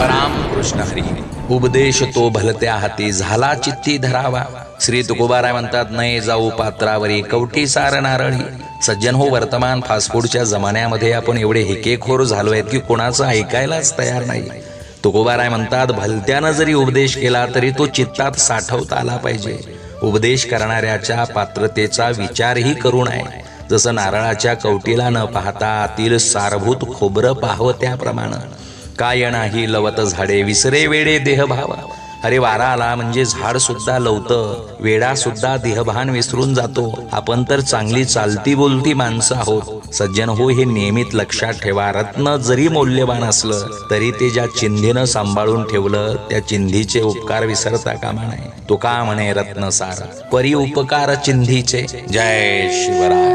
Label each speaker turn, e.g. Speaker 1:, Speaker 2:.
Speaker 1: राम कृष्ण हरी. उपदेश तो भलत्या हाती झाला चित्ती धरावा. श्री तुकोबाराय म्हणतात नये जाऊ पात्रावरी कवटी सार नारळी. सज्जन हो वर्तमान फास्टफूडच्या जमान्यामध्ये आपण एवढे हिकेखोर झालो आहेत की कोणाचं ऐकायलाच तयार नाही. तुकोबाराय म्हणतात भलत्यानं जरी उपदेश केला तरी तो चित्तात साठवता आला पाहिजे. उपदेश करणाऱ्याच्या पात्रतेचा विचारही करू नये. जसं नारळाच्या कवटीला न पाहता आतील सारभूत खोबरं पाहावं त्याप्रमाणे. काय नाही लवत झाडे विसरे वेडे देहभाव. अरे वारा आला म्हणजे झाड सुद्धा लवतं वेडा सुद्धा देहभान विसरून जातो. आपण तर चांगली चालती बोलती माणसं आहोत. सज्जन हो हे नियमित लक्षात ठेवा रत्न जरी मौल्यवान असलं तरी ते ज्या चिंधीनं सांभाळून ठेवलं त्या चिंधीचे उपकार विसरता कामा नाही तो का म्हणे रत्न सार परी उपकार चिंधीचे. जय शिवराय.